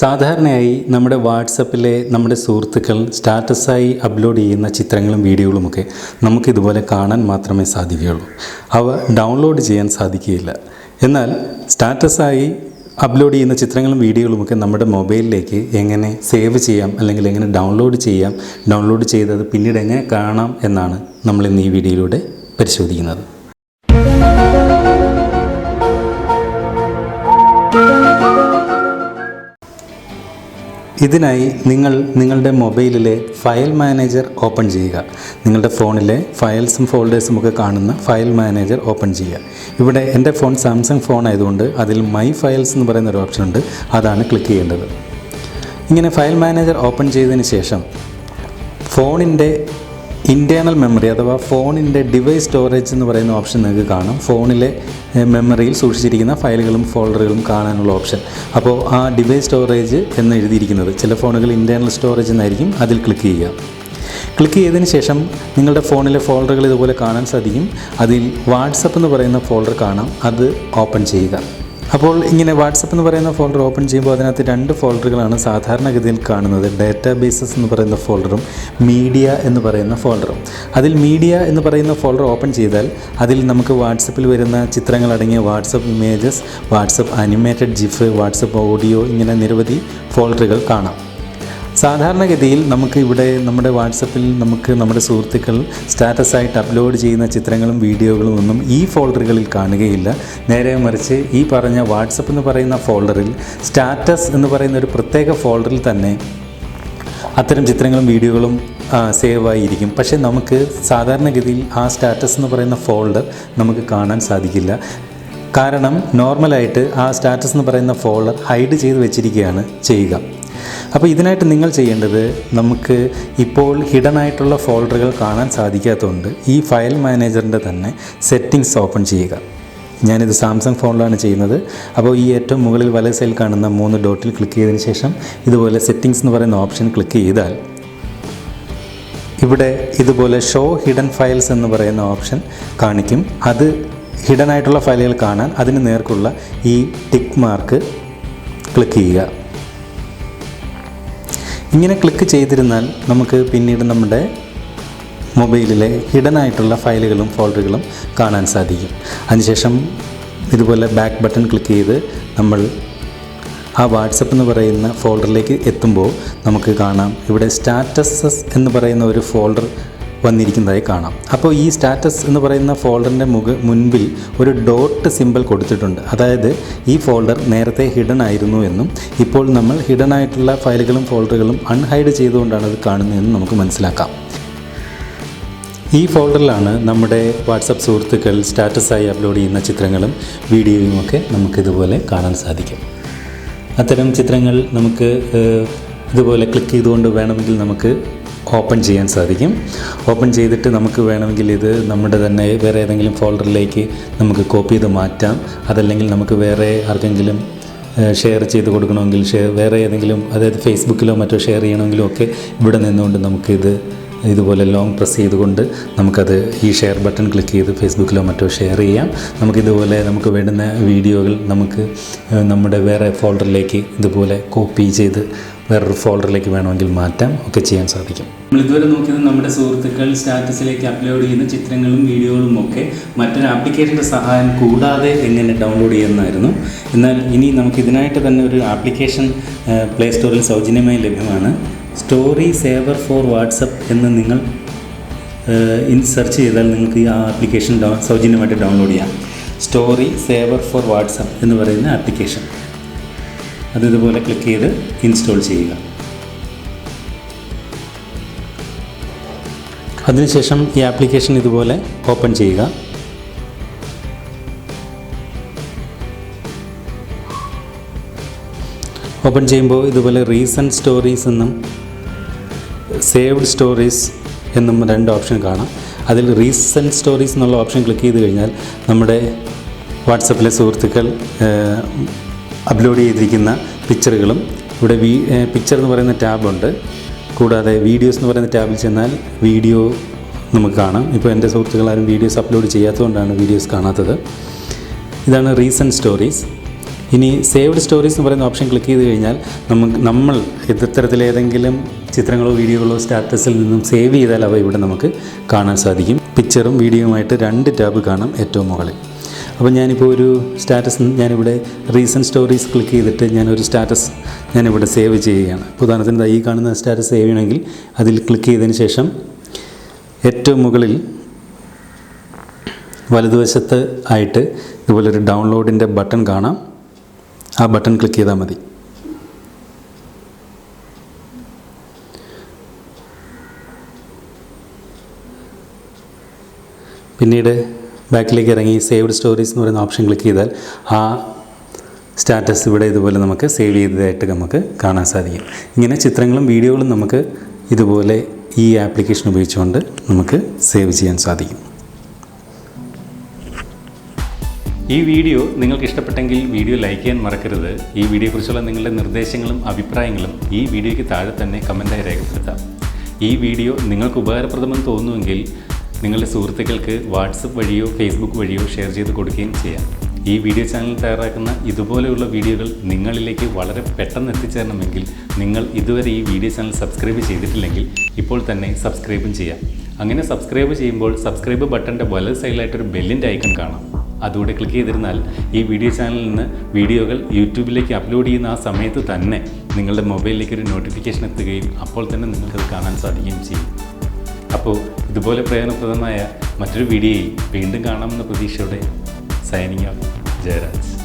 സാധാരണയായി നമ്മുടെ വാട്സപ്പിലെ നമ്മുടെ സുഹൃത്തുക്കൾ സ്റ്റാറ്റസായി അപ്ലോഡ് ചെയ്യുന്ന ചിത്രങ്ങളും വീഡിയോകളുമൊക്കെ നമുക്കിതുപോലെ കാണാൻ മാത്രമേ സാധിക്കുകയുള്ളൂ. അവ ഡൗൺലോഡ് ചെയ്യാൻ സാധിക്കുകയില്ല. എന്നാൽ സ്റ്റാറ്റസായി അപ്ലോഡ് ചെയ്യുന്ന ചിത്രങ്ങളും വീഡിയോകളുമൊക്കെ നമ്മുടെ മൊബൈലിലേക്ക് എങ്ങനെ സേവ് ചെയ്യാം അല്ലെങ്കിൽ എങ്ങനെ ഡൗൺലോഡ് ചെയ്യാം ഡൗൺലോഡ് ചെയ്തത് പിന്നീട് എങ്ങനെ കാണാം എന്നാണ് നമ്മൾ ഇന്ന് ഈ വീഡിയോയിലൂടെ പരിശോധിക്കുന്നത്. ഇതിനായി നിങ്ങൾ നിങ്ങളുടെ മൊബൈലിലെ ഫയൽ മാനേജർ ഓപ്പൺ ചെയ്യുക. നിങ്ങളുടെ ഫോണിലെ ഫയൽസും ഫോൾഡേഴ്സും ഒക്കെ കാണുന്ന ഫയൽ മാനേജർ ഓപ്പൺ ചെയ്യുക. ഇവിടെ എന്റെ ഫോൺ സാംസങ് ഫോൺ ആയതുകൊണ്ട് അതിൽ മൈ ഫയൽസ് എന്ന് പറയുന്ന ഒരു ഓപ്ഷൻ ഉണ്ട്. അതാണ് ക്ലിക്ക് ചെയ്യേണ്ടത്. ഇങ്ങനെ ഫയൽ മാനേജർ ഓപ്പൺ ചെയ്തതിന് ശേഷം ഫോണിന്റെ ഇന്റേർണൽ മെമ്മറി അഥവാ ഫോണിന്റെ ഡിവൈസ് സ്റ്റോറേജ് എന്ന് പറയുന്ന ഓപ്ഷൻ നിങ്ങൾക്ക് കാണാം. ഫോണിലെ മെമ്മറിയിൽ സൂക്ഷിച്ചിരിക്കുന്ന ഫയലുകളും ഫോൾഡറുകളും കാണാനുള്ള ഓപ്ഷൻ അപ്പോൾ ആ ഡിവൈസ് സ്റ്റോറേജ് എന്ന് എഴുതിയിരിക്കുന്നത് ചില ഫോണുകൾ ഇന്റേർണൽ സ്റ്റോറേജ് എന്നായിരിക്കും. അതിൽ ക്ലിക്ക് ചെയ്യുക. ക്ലിക്ക് ചെയ്തതിന് ശേഷം നിങ്ങളുടെ ഫോണിലെ ഫോൾഡറുകൾ ഇതുപോലെ കാണാൻ സാധിക്കും. അതിൽ വാട്സപ്പ് എന്ന് പറയുന്ന ഫോൾഡർ കാണാം. അത് ഓപ്പൺ ചെയ്യുക. അപ്പോൾ ഇങ്ങനെ വാട്സപ്പ് എന്ന് പറയുന്ന ഫോൾഡർ ഓപ്പൺ ചെയ്യുമ്പോൾ അതിനകത്ത് രണ്ട് ഫോൾഡറുകളാണ് സാധാരണഗതിയിൽ കാണുന്നത്. ഡാറ്റാ ബേസസ് എന്ന് പറയുന്ന ഫോൾഡറും മീഡിയ എന്ന് പറയുന്ന ഫോൾഡറും. അതിൽ മീഡിയ എന്ന് പറയുന്ന ഫോൾഡർ ഓപ്പൺ ചെയ്താൽ അതിൽ നമുക്ക് വാട്സപ്പിൽ വരുന്ന ചിത്രങ്ങൾ അടങ്ങിയ WhatsApp images WhatsApp animated GIF WhatsApp audio ഇങ്ങനെ നിരവധി ഫോൾഡറുകൾ കാണാം. സാധാരണഗതിയിൽ നമുക്ക് ഇവിടെ നമ്മുടെ വാട്സപ്പിൽ നമുക്ക് നമ്മുടെ സുഹൃത്തുക്കൾ സ്റ്റാറ്റസായിട്ട് അപ്ലോഡ് ചെയ്യുന്ന ചിത്രങ്ങളും വീഡിയോകളും ഒന്നും ഈ ഫോൾഡറുകളിൽ കാണുകയില്ല. നേരെ മറിച്ച് ഈ പറഞ്ഞ വാട്സപ്പ് എന്ന് പറയുന്ന ഫോൾഡറിൽ സ്റ്റാറ്റസ് എന്ന് പറയുന്ന ഒരു പ്രത്യേക ഫോൾഡറിൽ തന്നെ അത്തരം ചിത്രങ്ങളും വീഡിയോകളും സേവ് ആയിരിക്കും. പക്ഷേ നമുക്ക് സാധാരണഗതിയിൽ ആ സ്റ്റാറ്റസ് എന്ന് പറയുന്ന ഫോൾഡർ നമുക്ക് കാണാൻ സാധിക്കില്ല. കാരണം നോർമലായിട്ട് ആ സ്റ്റാറ്റസ് എന്ന് പറയുന്ന ഫോൾഡർ ഹൈഡ് ചെയ്ത് വെച്ചിരിക്കുകയാണ് ചെയ്യുക. അപ്പോൾ ഇതിനായിട്ട് നിങ്ങൾ ചെയ്യേണ്ടത് നമുക്ക് ഇപ്പോൾ ഹിഡൻ ആയിട്ടുള്ള ഫോൾഡറുകൾ കാണാൻ സാധിക്കാത്തതുകൊണ്ട് ഈ ഫയൽ മാനേജറിന്റെ തന്നെ സെറ്റിങ്സ് ഓപ്പൺ ചെയ്യുക. ഞാനിത് സാംസങ് ഫോണിലാണ് ചെയ്യുന്നത്. അപ്പോൾ ഈ ഏറ്റവും മുകളിൽ വല സൈഡിൽ കാണുന്ന മൂന്ന് ഡോട്ടിൽ ക്ലിക്ക് ചെയ്തതിന് ശേഷം ഇതുപോലെ സെറ്റിങ്സ് എന്ന് പറയുന്ന ഓപ്ഷൻ ക്ലിക്ക് ചെയ്താൽ ഇവിടെ ഇതുപോലെ ഷോ ഹിഡൻ ഫയൽസ് എന്ന് പറയുന്ന ഓപ്ഷൻ കാണിക്കും. അത് ഹിഡൻ ആയിട്ടുള്ള ഫയലുകൾ കാണാൻ അതിന് നേർക്കുള്ള ഈ ടിക്ക് മാർക്ക് ക്ലിക്ക് ചെയ്യുക. ഇങ്ങനെ ക്ലിക്ക് ചെയ്തിരുന്നാൽ നമുക്ക് പിന്നീട് നമ്മുടെ മൊബൈലിലെ ഹിഡൻ ആയിട്ടുള്ള ഫയലുകളും ഫോൾഡറുകളും കാണാൻ സാധിക്കും. അതിനുശേഷം ഇതുപോലെ ബാക്ക് ബട്ടൺ ക്ലിക്ക് ചെയ്ത് നമ്മൾ ആ വാട്സപ്പ് എന്ന് പറയുന്ന ഫോൾഡറിലേക്ക് എത്തുമ്പോൾ നമുക്ക് കാണാം. ഇവിടെ സ്റ്റാറ്റസസ് എന്ന് പറയുന്ന ഒരു ഫോൾഡർ വന്നിരിക്കുന്നതായി കാണാം. അപ്പോൾ ഈ സ്റ്റാറ്റസ് എന്ന് പറയുന്ന ഫോൾഡറിന്റെ മുഖ മുൻപിൽ ഒരു ഡോട്ട് സിമ്പിൾ കൊടുത്തിട്ടുണ്ട്. അതായത് ഈ ഫോൾഡർ നേരത്തെ ഹിഡൻ ആയിരുന്നു എന്നും ഇപ്പോൾ നമ്മൾ ഹിഡൻ ആയിട്ടുള്ള ഫയലുകളും ഫോൾഡറുകളും അൺഹൈഡ് ചെയ്തുകൊണ്ടാണ് അത് കാണുന്നതെന്ന് നമുക്ക് മനസ്സിലാക്കാം. ഈ ഫോൾഡറിലാണ് നമ്മുടെ വാട്സപ്പ് സുഹൃത്തുക്കൾ സ്റ്റാറ്റസായി അപ്ലോഡ് ചെയ്യുന്ന ചിത്രങ്ങളും വീഡിയോയും ഒക്കെ നമുക്കിതുപോലെ കാണാൻ സാധിക്കും. അത്തരം ചിത്രങ്ങൾ നമുക്ക് ഇതുപോലെ ക്ലിക്ക് ചെയ്തുകൊണ്ട് വേണമെങ്കിൽ നമുക്ക് ഓപ്പൺ ചെയ്യാൻ സാധിക്കും. ഓപ്പൺ ചെയ്തിട്ട് നമുക്ക് വേണമെങ്കിൽ ഇത് നമ്മുടെ തന്നെ വേറെ ഏതെങ്കിലും ഫോൾഡറിലേക്ക് നമുക്ക് കോപ്പി ചെയ്ത് മാറ്റാം. അതല്ലെങ്കിൽ നമുക്ക് വേറെ ആർക്കെങ്കിലും ഷെയർ ചെയ്ത് കൊടുക്കണമെങ്കിൽ ഷെയർ വേറെ ഏതെങ്കിലും അതായത് ഫേസ്ബുക്കിലോ മറ്റോ ഷെയർ ചെയ്യണമെങ്കിലോ ഒക്കെ ഇവിടെ നിന്നുകൊണ്ട് നമുക്കിത് ഇതുപോലെ ലോങ് പ്രസ് ചെയ്തുകൊണ്ട് നമുക്കത് ഈ ഷെയർ ബട്ടൺ ക്ലിക്ക് ചെയ്ത് ഫേസ്ബുക്കിലോ മറ്റോ ഷെയർ ചെയ്യാം. നമുക്കിതുപോലെ നമുക്ക് വേണ്ടുന്ന വീഡിയോകൾ നമുക്ക് നമ്മുടെ വേറെ ഫോൾഡറിലേക്ക് ഇതുപോലെ കോപ്പി ചെയ്ത് വേറൊരു ഫോൾഡറിലേക്ക് വേണമെങ്കിൽ മാറ്റാം. ഒക്കെ ചെയ്യാൻ സാധിക്കും. നമ്മൾ ഇതുവരെ നോക്കിയത് നമ്മുടെ സുഹൃത്തുക്കൾ സ്റ്റാറ്റസിലേക്ക് അപ്ലോഡ് ചെയ്യുന്ന ചിത്രങ്ങളും വീഡിയോകളും ഒക്കെ മറ്റൊരു ആപ്ലിക്കേഷന്റെ സഹായം കൂടാതെ എങ്ങനെ ഡൗൺലോഡ് ചെയ്യുന്നതായിരുന്നു. എന്നാൽ ഇനി നമുക്ക് ഇതിനായിട്ട് തന്നെ ഒരു ആപ്ലിക്കേഷൻ പ്ലേ സ്റ്റോറിൽ സൗജന്യമായി ലഭ്യമാണ്. സ്റ്റോറി സേവർ ഫോർ വാട്സപ്പ് എന്ന് നിങ്ങൾ ഇൻ സെർച്ച് ചെയ്താൽ നിങ്ങൾക്ക് ആ ആപ്ലിക്കേഷൻ ഡൗ സൗജന്യമായിട്ട് ഡൗൺലോഡ് ചെയ്യാം. സ്റ്റോറി സേവർ ഫോർ വാട്സപ്പ് എന്ന് പറയുന്ന ആപ്ലിക്കേഷൻ. അത് ഇതുപോലെ ക്ലിക്ക് ചെയ്ത് ഇൻസ്റ്റാൾ ചെയ്യുക. അതിനുശേഷം ഈ ആപ്ലിക്കേഷൻ ഇതുപോലെ ഓപ്പൺ ചെയ്യുക. ഓപ്പൺ ചെയ്യുമ്പോൾ ഇതുപോലെ റീസെന്റ് സ്റ്റോറീസ് എന്നും സേവ്ഡ് സ്റ്റോറീസ് എന്നും രണ്ട് ഓപ്ഷൻ കാണാം. അതിൽ റീസെന്റ് സ്റ്റോറീസ് എന്നുള്ള ഓപ്ഷൻ ക്ലിക്ക് ചെയ്ത് കഴിഞ്ഞാൽ നമ്മുടെ വാട്സപ്പിലെ സുഹൃത്തുക്കൾ അപ്ലോഡ് ചെയ്തിരിക്കുന്ന പിക്ചറുകളും ഇവിടെ വീ പിക്ചർ എന്ന് പറയുന്ന ടാബുണ്ട് കൂടാതെ വീഡിയോസ് എന്ന് പറയുന്ന ടാബിൽ ചെന്നാൽ വീഡിയോ നമുക്ക് കാണാം. ഇപ്പോൾ എന്റെ സുഹൃത്തുക്കൾ ആരും വീഡിയോസ് അപ്ലോഡ് ചെയ്യാത്തതുകൊണ്ടാണ് വീഡിയോസ് കാണാത്തത്. ഇതാണ് റീസെന്റ് സ്റ്റോറീസ്. ഇനി സേവ്ഡ് സ്റ്റോറീസ് എന്ന് പറയുന്ന ഓപ്ഷൻ ക്ലിക്ക് ചെയ്ത് കഴിഞ്ഞാൽ നമുക്ക് നമ്മൾ ഇത്തരത്തിലേതെങ്കിലും ചിത്രങ്ങളോ വീഡിയോകളോ സ്റ്റാറ്റസിൽ നിന്നും സേവ് ചെയ്താൽ അവ ഇവിടെ നമുക്ക് കാണാൻ സാധിക്കും. പിക്ചറും വീഡിയോയുമായിട്ട് രണ്ട് ടാബ് കാണാം ഏറ്റവും മുകളിൽ. അപ്പോൾ ഞാനിപ്പോൾ ഒരു സ്റ്റാറ്റസ് ഞാനിവിടെ റീസെന്റ് സ്റ്റോറീസ് ക്ലിക്ക് ചെയ്തിട്ട് ഞാനൊരു സ്റ്റാറ്റസ് ഞാനിവിടെ സേവ് ചെയ്യുകയാണ്. ഉദാഹരണത്തിന് ഈ കാണുന്ന സ്റ്റാറ്റസ് സേവ് ചെയ്യണമെങ്കിൽ അതിൽ ക്ലിക്ക് ചെയ്തതിന് ശേഷം ഏറ്റവും മുകളിൽ വലതുവശത്ത് ആയിട്ട് ഇതുപോലൊരു ഡൗൺലോഡിന്റെ ബട്ടൺ കാണാം. ആ ബട്ടൺ ക്ലിക്ക് ചെയ്താൽ മതി. പിന്നീട് ബാക്കിലേക്ക് ഇറങ്ങി സേവ്ഡ് സ്റ്റോറീസ് എന്ന് പറയുന്ന ഓപ്ഷൻ ക്ലിക്ക് ചെയ്താൽ ആ സ്റ്റാറ്റസ് ഇവിടെ ഇതുപോലെ നമുക്ക് സേവ് ചെയ്തതായിട്ട് നമുക്ക് കാണാൻ സാധിക്കും. ഇങ്ങനെ ചിത്രങ്ങളും വീഡിയോകളും നമുക്ക് ഇതുപോലെ ഈ ആപ്ലിക്കേഷൻ ഉപയോഗിച്ചുകൊണ്ട് നമുക്ക് സേവ് ചെയ്യാൻ സാധിക്കും. ഈ വീഡിയോ നിങ്ങൾക്ക് ഇഷ്ടപ്പെട്ടെങ്കിൽ വീഡിയോ ലൈക്ക് ചെയ്യാൻ മറക്കരുത്. ഈ വീഡിയോയെക്കുറിച്ചുള്ള നിങ്ങളുടെ നിർദ്ദേശങ്ങളും അഭിപ്രായങ്ങളും ഈ വീഡിയോയ്ക്ക് താഴെ തന്നെ കമന്റായി രേഖപ്പെടുത്താം. ഈ വീഡിയോ നിങ്ങൾക്ക് ഉപകാരപ്രദമെന്ന് തോന്നുമെങ്കിൽ നിങ്ങളുടെ സുഹൃത്തുക്കൾക്ക് വാട്സപ്പ് വഴിയോ ഫേസ്ബുക്ക് വഴിയോ ഷെയർ ചെയ്ത് കൊടുക്കുകയും ചെയ്യാം. ഈ വീഡിയോ ചാനൽ തയ്യാറാക്കുന്ന ഇതുപോലെയുള്ള വീഡിയോകൾ നിങ്ങളിലേക്ക് വളരെ പെട്ടെന്ന് എത്തിച്ചേരണമെങ്കിൽ നിങ്ങൾ ഇതുവരെ ഈ വീഡിയോ ചാനൽ സബ്സ്ക്രൈബ് ചെയ്തിട്ടില്ലെങ്കിൽ ഇപ്പോൾ തന്നെ സബ്സ്ക്രൈബും ചെയ്യാം. അങ്ങനെ സബ്സ്ക്രൈബ് ചെയ്യുമ്പോൾ സബ്സ്ക്രൈബ് ബട്ടന്റെ വലത് സൈഡിലായിട്ടൊരു ബെല്ലിന്റെ ഐക്കൺ കാണാം. അതുകൂടെ ക്ലിക്ക് ചെയ്തിരുന്നാൽ ഈ വീഡിയോ ചാനലിൽ നിന്ന് വീഡിയോകൾ യൂട്യൂബിലേക്ക് അപ്ലോഡ് ചെയ്യുന്ന ആ സമയത്ത് തന്നെ നിങ്ങളുടെ മൊബൈലിലേക്ക് ഒരു നോട്ടിഫിക്കേഷൻ എത്തുകയും അപ്പോൾ തന്നെ നിങ്ങൾക്കത് കാണാൻ സാധിക്കുകയും ചെയ്യും. അപ്പോൾ ഇതുപോലെ പ്രയോജനപ്രദമായ മറ്റൊരു വീഡിയോയിൽ വീണ്ടും കാണാമെന്ന പ്രതീക്ഷയോടെ സൈനിങ് ഔട്ട് ജയരാജ്.